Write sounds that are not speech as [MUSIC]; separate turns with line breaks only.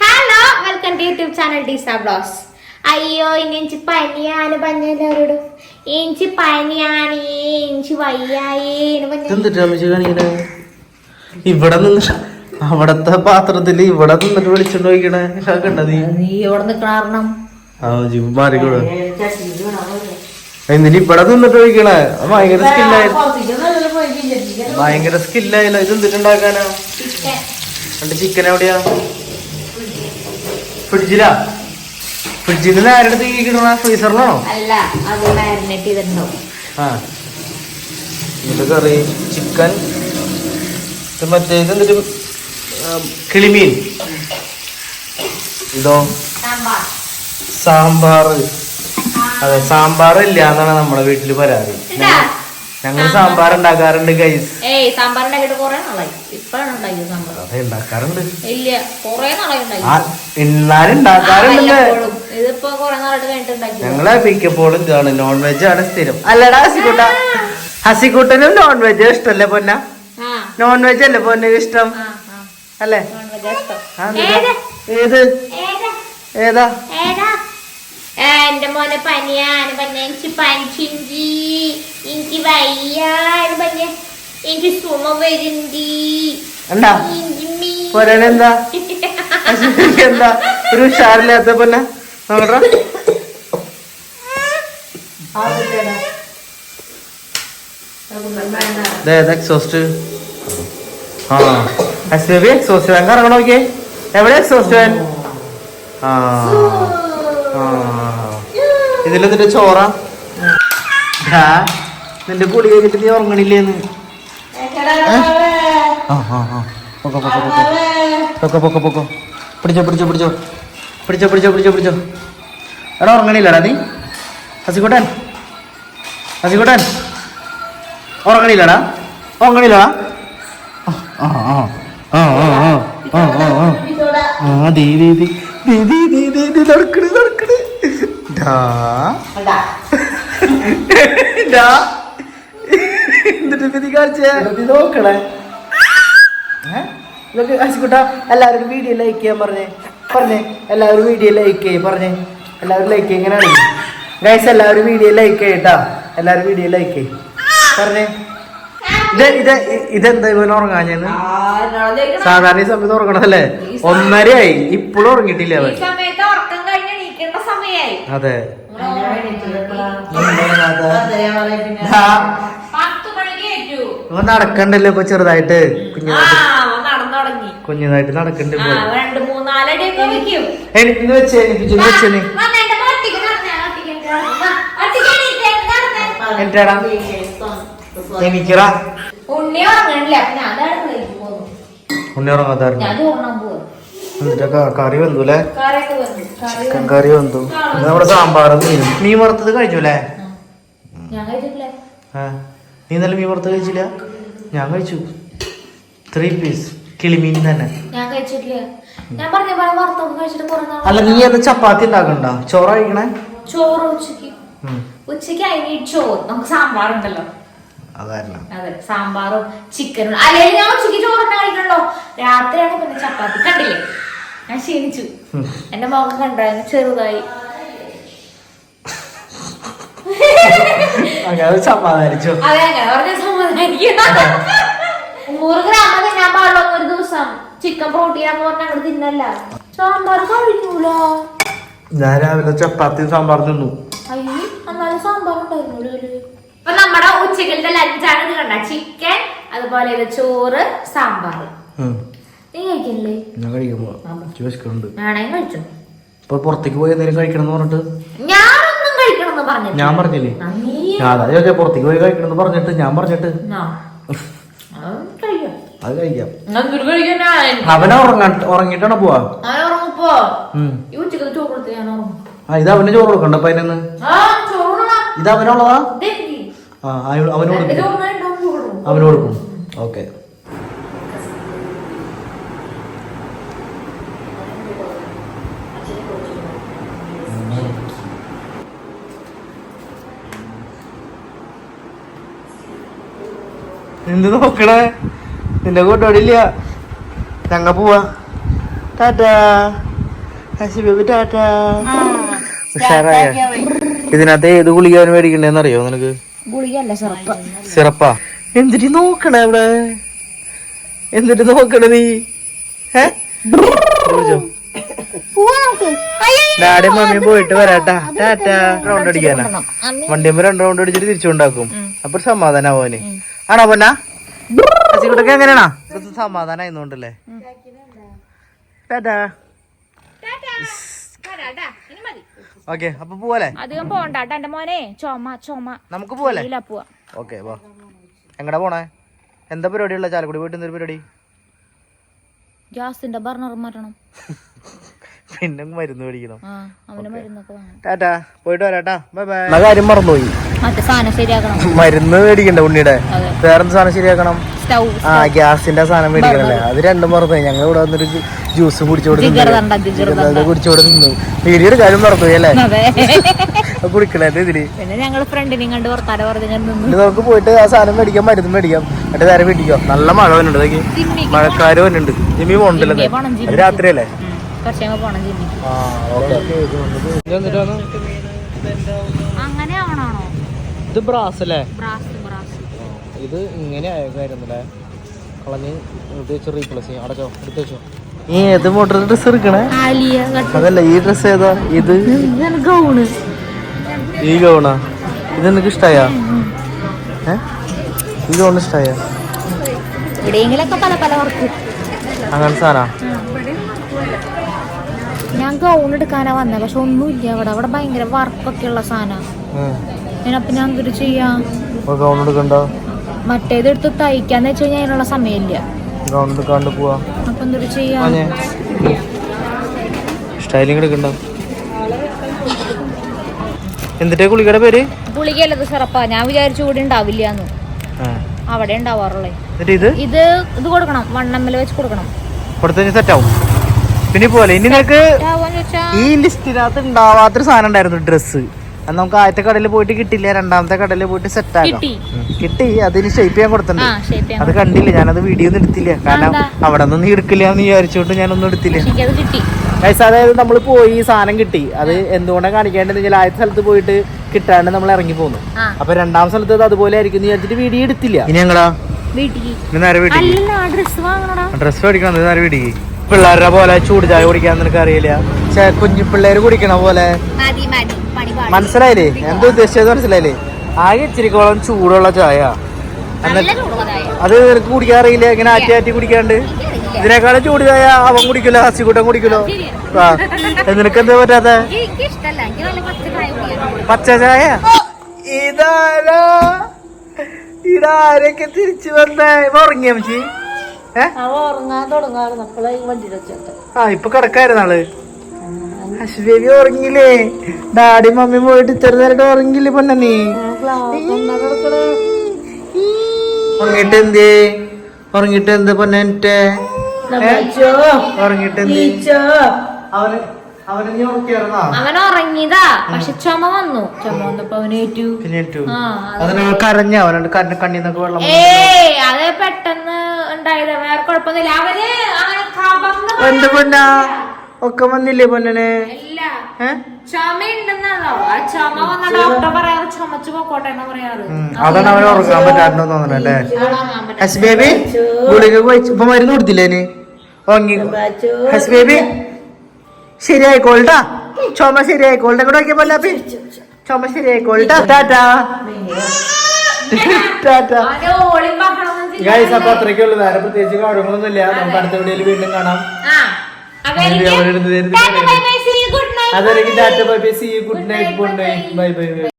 Hello welcome to YouTube channel ഡീസ ബ്ലോസ് അയ്യോ ഇനി എനിക്ക് പനിയാണ് പറഞ്ഞവരോട് എനിക്ക് പനിയാണ് എനിക്ക് വയ്യായി
ഇവിടെ നിന്ന് അവിടത്തെ പാത്രത്തിൽ ഇവിടെ നിന്നിട്ട് വിളിച്ചോണ്ട് നോക്കണേ നീ
ഇവിടെ നിൽക്കണം
ആ എന്നിട്ട് ഇവിടെ നിന്നിട്ട് നോക്കണേ ഭയങ്കര സ്കില്ലായിരുന്നു ഭയങ്കര സ്കില്ലായല്ലോ ഇത് എന്തിട്ടുണ്ടാക്കാനാ എന്റെ ചിക്കൻ എവിടെയാ? ഫ്രിഡ്ജിലാ? ഫ്രിഡ്ജിൽ നിന്ന് ആരുടെ ഈ കിടണ ഫ്രീസറിലാണോ? ആ. കറി ചിക്കൻ ഇത് മറ്റേ ഇത് എന്നിട്ട് കിളിമീൻ. ഇതോ?
സാമ്പാർ.
സാമ്പാർ അതെ സാമ്പാർ ഇല്ല എന്നാണ് നമ്മുടെ വീട്ടിൽ പരാതി. ഞങ്ങൾ സാമ്പാർ. ഉണ്ടാക്കാറുണ്ട് ഗൈസ്
ഏയ് സാമ്പാർ ഉണ്ടാക്കിയിട്ട് കൊറേ നാളായി. ഇപ്പഴാണ് ഉണ്ടാക്കിയത് സാമ്പാർ.
അതെ ഉണ്ടാക്കാറുണ്ട്.
ഇല്ല കുറെ നാളായി
എന്നാലും ഉണ്ടാക്കാറുണ്ടല്ലേ
ഇതിപ്പോ കൊറേ നാളായിട്ട് കഴിഞ്ഞിട്ട്
ഞങ്ങളെ മിക്കപ്പോഴും ഇതാണ് നോൺ വെജ് ആണ് സ്ഥിരം. അല്ലടാ ഹസിക്കുട്ട. ഹസിക്കൂട്ടനും നോൺ വെജ് ഇഷ്ടല്ലേ പൊന്ന? നോൺ വെജ് അല്ലേ പൊന്ന ഇഷ്ടം? അല്ലേ?
ഏത്?
ഏത്?
എന്റെ മോനെ പനിയാണ് പറഞ്ഞ എനിക്ക് പനിച്ചിഞ്ചി എനിക്ക് വയ്യാണ് പറഞ്ഞ എനിക്ക് സുമ വരുന്തി
എന്താ? എന്താ? ഒരു ഉഷാറില്ലാത്ത പൊന്ന നോക്കട്ടെ. എക്സോസ്റ്റ് ആ. എസ് ബി എക്സോസ്റ്റ് വാൻ കറങ്ങണം നോക്കിയേ? എവിടെ എക്സോസ്റ്റ് വാൻ ആ. ആ. ഇതിലെന്നിട്ട് ചോറ? ഡാ, നിന്റെ കുളി കഴിഞ്ഞിട്ട് നീ ഉറങ്ങണില്ലേന്ന് ആ ആ ആ. പൊക്കോ പൊക്കോ പൊക്കോ. പൊക്കോ പൊക്കോ പൊക്കോ. പിടിച്ചോ പിടിച്ചോ പിടിച്ചോ. പിടിച്ചോ പിടിച്ചോ പിടിച്ചോ പിടിച്ചോ. എടാ ഉറങ്ങണില്ലടാ നീ. ഹസിക്കുട്ടൻ ഹസിക്കുട്ടൻ ഉറങ്ങണില്ലടാ. ഉറങ്ങണില്ലടാ. ആ ആ ആ. ആ ആ ആ ആ ആ ആ. ദീ. ദീ ദീ ദീ ദീ ദീ നടക്കണ് നടക്കണ്. നോക്കണേ? ഇതൊക്കെ ഹസിക്കുട്ട എല്ലാവരും വീഡിയോ ലൈക്ക് ചെയ്യാൻ പറഞ്ഞേ. പറഞ്ഞേ എല്ലാവരും വീഡിയോ ലൈക്ക് ചെയ്യും പറഞ്ഞേ. എല്ലാവരും ലൈക്ക് ചെയ്യും എങ്ങനെയാണ് ഗൈസ് എല്ലാവരും വീഡിയോ ലൈക്ക് ചെയ്യട്ടാ എല്ലാവരും വീഡിയോ ലൈക്ക് ചെയ്യും. പറഞ്ഞേ. ഇത് ഇത് ഇതെന്താ ഇവൻ ഞാൻ സാധാരണ ഈ സമയത്ത് ഉറങ്ങണതല്ലേ? ഒന്നരയായി. ഇപ്പോഴും ഉറങ്ങിയിട്ടില്ല
ഈ
അവൻ നടക്കണ്ടല്ലോ ഇപ്പൊ ചെറുതായിട്ട്. കുഞ്ഞുതായിട്ട് കുഞ്ഞുതായിട്ട് നടക്കണ്ട് എനിക്ക് വെച്ചേ എനിക്ക് എനിക്കറാ.
ഉണ്ണി ഉറങ്ങണില്ല?
ഉണ്ണി ഉറങ്ങാതായിരുന്നു കറി വന്നു അല്ലേ ചിക്കൻ കറി വന്നു നമ്മുടെ സാമ്പാർ മീനും മീൻ വറുത്തത് കഴിച്ചു അല്ലേ നീ നല്ല മീൻ വറുത്തത് കഴിച്ചില്ല? ഞാൻ കഴിച്ചു. ത്രീ പീസ് കിളിമീൻ തന്നെ. അല്ല നീ അത് ചപ്പാത്തി ഉണ്ടാക്കണ്ട? ചോറ കഴിക്കണേ?
ചോറ്
ഉച്ചയ്ക്ക്.
ഉച്ചയ്ക്ക് അതിന് ചോറ്. നമുക്ക് സാമ്പാറുണ്ടല്ലോ.
അതായിരുന്നു.
അതെ സാമ്പാറും ചിക്കനും. അല്ലെങ്കിൽ ഞാൻ ഉച്ചയ്ക്ക് ചോറ് കഴിക്കണല്ലോ. രാത്രിയാണ് പിന്നെ ചപ്പാത്തി. കണ്ടില്ലേ? ഞാൻ ക്ഷീണിച്ചു. എന്റെ മുഖം കണ്ടായിരുന്നു ചെറുതായി.
അങ്ങനെ അത് സമാധാനിച്ചു?
അതെ അങ്ങനെ പറഞ്ഞ സമ്മതിക്കണം നൂറ് ഗ്രാം തിന്നാൻ പാടുള്ളൂ ഒരു ദിവസം. ചിക്കൻ പ്രോട്ടീൻ എന്ന് പറഞ്ഞാൽ അങ്ങോട്ട് തിന്നല്ല. സാമ്പാർ കഴിഞ്ഞൂലോ
ഞാൻ രാവിലെ ചപ്പാത്തി സാമ്പാർ തിന്നു.
അയ്യോ എന്നാലും സാമ്പാർ ഉണ്ടായിരുന്നു അപ്പൊ നമ്മുടെ ലഞ്ചാണ് ഇത് കണ്ട? ചിക്കൻ അതുപോലെ ചോറ് സാമ്പാർ.
കഴിക്കല്ലേ? പുറത്തേക്ക് പോയി എന്തെങ്കിലും കഴിക്കണം എന്ന് പറഞ്ഞിട്ട് ഞാൻ പറഞ്ഞില്ലേ? അതാ പുറത്തേക്ക് പോയി കഴിക്കണമെന്ന് പറഞ്ഞിട്ട് ഞാൻ പറഞ്ഞിട്ട്.
അത് കഴിക്കാം.
അവനെ ഉറങ്ങാൻ ഉറങ്ങിട്ടാണ് പോവാ? ആ ഇത് അവന് ചോറ് കൊടുക്കണ്ട അതിനെന്ന്? ഇത് അവനുള്ളതാ? ആ അവനോട്
അവനോട്
കൊടുക്കും. ഓക്കെ. എന്ത് നോക്കണേ? നിന്റെ കൂട്ടോടില്ല. ഞങ്ങ പോവാ. ടാറ്റാ. ഹസി ബേബി ടാറ്റാ. ഉഷാറായ? ഇതിനകത്ത് ഏത് ഗുളികയാണ് മേടിക്കണ്ടേന്ന് അറിയോ നിനക്ക്
സിറപ്പാ.
എന്തിട്ട് നോക്കണേ ഇവിടെ എന്തിട്ട് നോക്കണേ നീ? ഏ? ഡാഡിയും മമ്മിയും പോയിട്ട് വരാട്ടാ. ടാറ്റാ റൗണ്ട് അടിക്കാനാ. വണ്ടിയമ്മ രണ്ട് റൗണ്ട് അടിച്ചിട്ട് തിരിച്ചുണ്ടാക്കും. അപ്പൊ സമാധാനം അവന്. ആണോ പൊന്നാ? അച്ചിക്കുട്ടൊക്കെ എങ്ങനെയാണോ? സമാധാനം ആയിരുന്നോണ്ടല്ലേ? ടാറ്റാ. ഓക്കെ അപ്പൊ പോവല്ലേ?
അധികം പോണ്ടാട്ടോ എന്റെ മോനെ. ചുമ ചുമ.
നമുക്ക് പോവല്ലേ?
പോവാ.
ഓക്കെ വാ. എങ്ങടാ പോണേ? എന്താ പരിപാടിയുള്ള? ചാലക്കുടി പോയിട്ട് എന്തൊരു പരിപാടി?
ഗ്യാസിന്റെ ബർണർ മാറ്റണം. [LAUGHS]
പിന്നെ മരുന്ന് മേടിക്കണം. ടാറ്റാ പോയിട്ട് വരാട്ടാ ബൈ ബൈ. കാര്യം മറന്നുപോയി.
മറ്റേ സാധനം ശരിയാക്കണം. [LAUGHS]
മരുന്ന് മേടിക്കണ്ട ഉണ്ണിയുടെ. വേറെന്ത് സാധനം ശരിയാക്കണം?
സ്റ്റൗ
ആ ഗ്യാസിന്റെ സാധനം മേടിക്കണല്ലേ? അത് രണ്ടും മറന്നുപോയി ഞങ്ങൾ ഇവിടെ വന്നൊരു ജ്യൂസ് കുടിച്ചോട്
ജിഗർ തണ്ട ജിഗർ തണ്ട.
കുടിച്ചോട് നിന്നു. വീഡിയോയുടെ കാര്യം മറന്നുപോയി അല്ലേ?
അതെ. [LAUGHS]
അത് കുടിക്കണേ ഇതിൽ? നമുക്ക് പോയിട്ട് ആ സാധനം മേടിക്കാം മരുന്ന് മേടിക്കാം. എന്നിട്ട് നേരെ വീട്ടിക്കോ നല്ല മഴ
വന്നിട്ടുണ്ട്.
മഴക്കാരും വന്നിട്ടുണ്ട്. ജിമ്മി പോകണ്ടല്ലോ. രാത്രിയല്ലേ.
കുറച്ച് കഴിയുമ്പോ പോണം ജിമ്മിക്ക് അങ്ങനെ ആവണാണോ?
ഇത് ബ്രാസ് അല്ലേ? ഇത് ഇങ്ങനെ ആയിരുന്നല്ലേ കളഞ്ഞ് റീപ്ലേസ് ചെയ്യാം. അടച്ചോ എടുത്ത് വെച്ചോ. നീ ഏത് മോട്ടർ ഡ്രസ് എടുക്കണേ? അതല്ല ഈ ഡ്രസ് ഏതാ? ഇത്?
ഗൗണ്
ഈ ഗൗണാ ഇത് നിനക്ക് ഇഷ്ടായ? ഈ ഗൗൺ ഇഷ്ടായ?
എവിടെയെങ്കിലൊക്കെ പല പല വർക്ക്
അങ്ങനെ സാധന?
ഗൗൺ എടുക്കാനാ വന്നത് പക്ഷെ ഒന്നുമില്ല അവിടെ അവിടെ ഭയങ്കര വർക്കൊക്കെ ഉള്ള സാധനം. ഞാനപ്പൊ ഞാൻ എന്തൊരു ചെയ്യാം.
ഗൗൺ എടുക്കണ്ട?
മറ്റേത് എടുത്ത് തയ്ക്കാന്ന് വെച്ച് കഴിഞ്ഞാൽ അതിനുള്ള സമയമില്ല.
ഗൗൺ എടുക്കാണ്ട് പോവാ.
അപ്പൊ എന്തൊരു ചെയ്യാം?
മഞ്ഞേ സ്റ്റൈലിംഗ് എടുക്കണ്ട. എന്നിട്ടേ കുളിക്കയുടെ പേര്?
ഗുളികയല്ലത് സിറപ്പാ ഞാൻ വിചാരിച്ചു കൂടി ഉണ്ടാവില്ല അവിടെ ഉണ്ടാവാറുള്ളേ.
ഇത്?
ഇത് ഇത് കൊടുക്കണം. വണ്ണമ്മൽ വെച്ച് കൊടുക്കണം.
കൊടുത്തു സെറ്റ് ആവും. പിന്നെ പോലെ ഇനി നിനക്ക് ഈ ലിസ്റ്റിനകത്ത് ഉണ്ടാവാത്തൊരു സാധനം ഉണ്ടായിരുന്നു ഡ്രസ്സ്. അത് നമുക്ക് ആദ്യത്തെ കടയിൽ പോയിട്ട് കിട്ടില്ല രണ്ടാമത്തെ കടയിൽ പോയിട്ട് സെറ്റ് ആക്കാം.
കിട്ടി.
കിട്ടി അതിന് ഷേപ്പ് ചെയ്യാൻ
ആ
കൊടുത്തിട്ടുണ്ട്
ഷേപ്പ്
അത് കണ്ടില്ല ഞാനത് വീഡിയോ ഒന്നും എടുത്തില്ല. കാരണം അവിടെ നിന്ന് എടുക്കില്ല എന്ന് വിചാരിച്ചോണ്ട് ഞാനൊന്നും എടുത്തില്ല. അതായത് നമ്മൾ പോയി ഈ സാധനം കിട്ടി. അത് എന്തുകൊണ്ടാണ് കാണിക്കേണ്ടത്? വെച്ചാൽ ആദ്യത്തെ സ്ഥലത്ത് പോയിട്ട് കിട്ടാണ്ട് നമ്മൾ ഇറങ്ങി പോന്നു. അപ്പൊ രണ്ടാം സ്ഥലത്ത് അത് അതുപോലെ ആയിരിക്കും എന്ന് വിചാരിച്ചിട്ട് വീഡിയോ എടുത്തില്ല. ഇനി ഞങ്ങളാ?
വീട്ടിക്ക്. ഡ്രസ്
മേടിക്കണം നേരെ വീട്ടിൽ പിള്ളേരുടെ പോലെ ചൂട് ചായ കുടിക്കാൻ നിനക്ക് അറിയില്ല? പക്ഷെ കുഞ്ഞു പിള്ളേര് കുടിക്കണ പോലെ. മനസ്സിലായില്ലേ? എന്താ ഉദ്ദേശിച്ചത് മനസ്സിലായില്ലേ? ആകെ ഇച്ചിരിക്കോളം ചൂടുള്ള ചായ. അത് നിനക്ക് കുടിക്കാൻ അറിയില്ല? ഇങ്ങനെ ആറ്റി ആറ്റി കുടിക്കാണ്ട്? ഇതിനേക്കാളും ചൂട് ചായ അവൻ കുടിക്കലോ ഹസിക്കൂട്ടം കുടിക്കലോ? ആ. നിനക്ക് എന്താ പറ്റാത്ത?
പച്ച ചായ
ഇതാരാ? ഇതാരൊക്കെ തിരിച്ചു വന്നേ? ഉറങ്ങിയ ആ ഇപ്പൊ കിടക്കായിരുന്നു ആൾ. ഹസ്ബേബി ഉറങ്ങിയില്ലേ? ഡാഡി മമ്മി പോയിട്ട് ഇത്ര നേരം ഉറങ്ങില്ലേ പൊന്ന നീ? ഉറങ്ങിട്ട് എന്തേ ഉറങ്ങിട്ട് എന്ത്? പൊന്നെ ഉറങ്ങിട്ട് എന്ത് അവന് അവന് നീ ഉറക്കിയായിരുന്നാ?
അവൻ ഉറങ്ങിയതാ. പക്ഷെ ചുമ വന്നു. ചുമ വന്നപ്പോ അവനേറ്റു ഏറ്റു.
പിന്നെ ഏറ്റു.
ആ
അതിന് കരഞ്ഞ? അവനുണ്ട് കണ്ണ് കണ്ണീന്നൊക്കെ വെള്ളം
ഏയ് അത് പെട്ടെന്ന് ഉണ്ടായത്. വേറെ കുഴപ്പമൊന്നുമില്ല. അവർ
എന്ത് പൊന്ന? ഒക്കെ വന്നില്ലേ പൊന്നനെ? അതാണ് അവന് ഉറങ്ങാൻ പറ്റാണ്ടെന്ന് തോന്നണല്ലേ. ഹസ് ബേബി ഗുളിക ഇപ്പൊ മരുന്ന് കൊടുത്തില്ലേ ഉറങ്ങി. ഹസ് ബേബി ശരിയായിക്കോൾട്ടാ ചുമ ശരിയായിക്കോളുടെ കൂടെ നോക്കിയപ്പോ ലാപ്പി ചുമ ശരിയായിക്കോൾട്ടാ ടാറ്റാ. ടാറ്റാ. ഗൈസ് അപ്പൊ അത്രയ്ക്കേ ഉള്ളൂ വേറെ പ്രത്യേകിച്ച് കാര്യങ്ങളൊന്നും ഇല്ല. നമുക്ക് അടുത്ത വീഡിയോയിൽ വീണ്ടും കാണാം. അവരുടെ
tata bye bye,
see good night bye bye